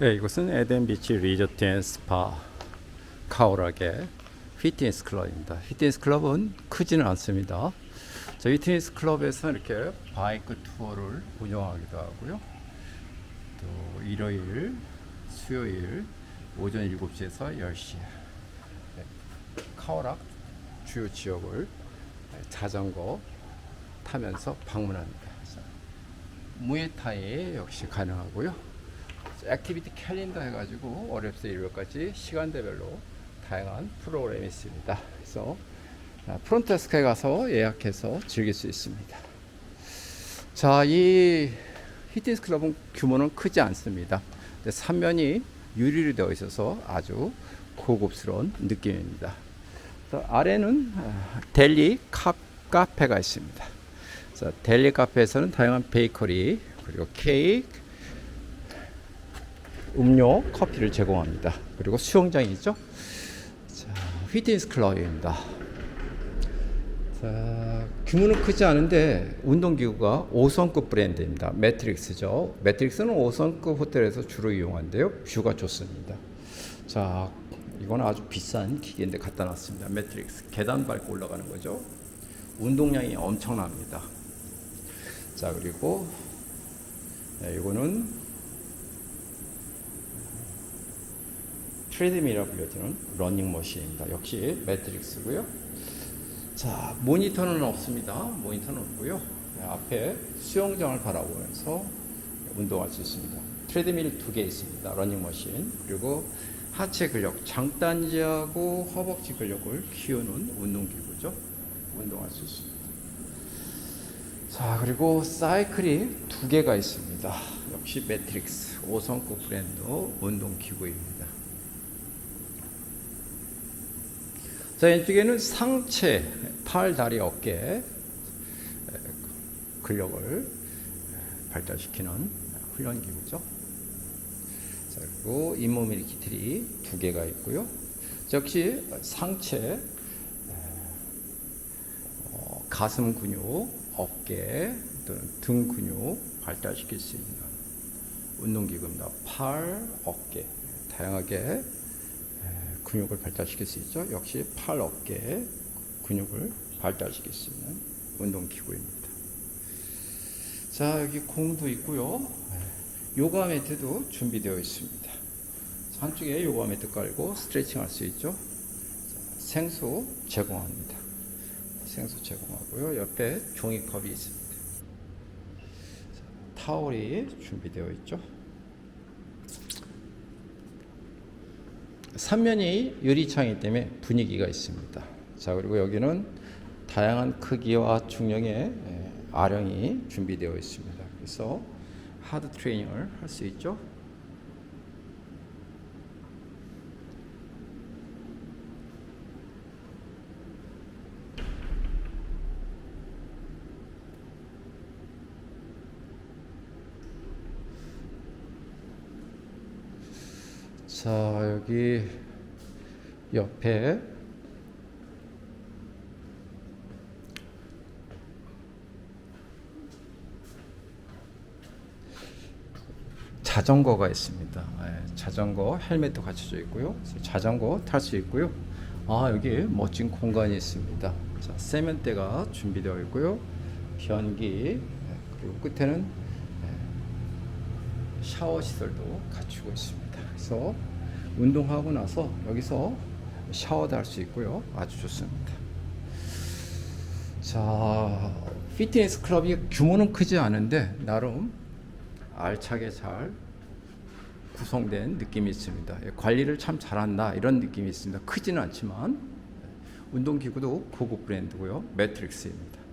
네, 이곳은 에덴비치 리조트 앤 스파 카오락의 피트니스 클럽입니다. 피트니스 클럽은 크지는 않습니다. 저희 피트니스 클럽에서 이렇게 바이크 투어를 운영하기도 하고요. 또 일요일, 수요일 오전 7시에서 10시 카오락 주요 지역을 자전거 타면서 방문합니다. 무에타이 역시 가능하고요. 액티비티 캘린더 해가지고 월요일부터 일요일까지 시간대별로 다양한 프로그램이 있습니다. 그래서 아, 프론트데스크에 가서 예약해서 즐길 수 있습니다. 자, 이 히트니스 클럽은 규모는 크지 않습니다. 근데 삼면이 유리로 되어 있어서 아주 고급스러운 느낌입니다. 또 아래는 아, 델리 카, 카페가 있습니다. 자, 델리 카페에서는 다양한 베이커리 그리고 케이크, 음료, 커피를 제공합니다. 그리고 수영장이 있죠. 자, 피트니스 클럽입니다. 자, 규모는 크지 않은데 운동기구가 5성급 브랜드입니다. 매트릭스죠. 매트릭스는 5성급 호텔에서 주로 이용한데요. 뷰가 좋습니다. 자, 이건 아주 비싼 기계인데 갖다 놨습니다. 매트릭스. 계단 밟고 올라가는 거죠. 운동량이 엄청납니다. 자, 그리고 네, 이거는 트레드밀이라 불려지는 러닝머신입니다. 역시 매트릭스고요. 자, 모니터는 없습니다. 모니터는 없고요. 네, 앞에 수영장을 바라보면서 운동할 수 있습니다. 트레드밀 두 개 있습니다. 러닝머신 그리고 하체 근력, 장단지하고 허벅지 근력을 키우는 운동기구죠. 운동할 수 있습니다. 자, 그리고 사이클이 두 개가 있습니다. 역시 매트릭스 5성급 브랜드 운동기구입니다. 자, 이쪽에는 상체, 팔, 다리, 어깨 근력을 발달시키는 훈련 기구죠. 자, 그리고 잇몸 일으키 틀이 두 개가 있고요. 역시 상체, 어, 가슴 근육, 어깨 또는 등 근육 발달시킬 수 있는 운동기구입니다. 팔, 어깨 다양하게 근육을 발달시킬 수 있죠. 역시 팔, 어깨 근육을 발달시킬 수 있는 운동기구입니다. 자, 여기 공도 있고요. 요가 매트도 준비되어 있습니다. 한쪽에 요가 매트 깔고 스트레칭 할 수 있죠. 자, 생수 제공합니다. 생수 제공하고요. 옆에 종이컵이 있습니다. 자, 타월이 준비되어 있죠. 삼면이 유리창이기 때문에 분위기가 있습니다. 자 그리고 여기는 다양한 크기와 중량의 예, 아령이 준비되어 있습니다. 그래서 하드 트레이닝을 할 수 있죠. 자 여기 옆에 자전거가 있습니다. 예, 자전거 헬멧도 갖춰져 있고요. 자전거 탈 수 있고요. 아 여기 멋진 공간이 있습니다. 자 세면대가 준비되어 있고요. 변기 예, 그리고 끝에는 예, 샤워 시설도 갖추고 있습니다. 그래서 운동하고 나서 여기서 샤워도 할 수 있고요. 아주 좋습니다. 자, 피트니스 클럽이 규모는 크지 않은데 나름 알차게 잘 구성된 느낌이 있습니다. 예, 관리를 참 잘한다 이런 느낌이 있습니다. 크지는 않지만 운동기구도 고급 브랜드고요. 매트릭스입니다.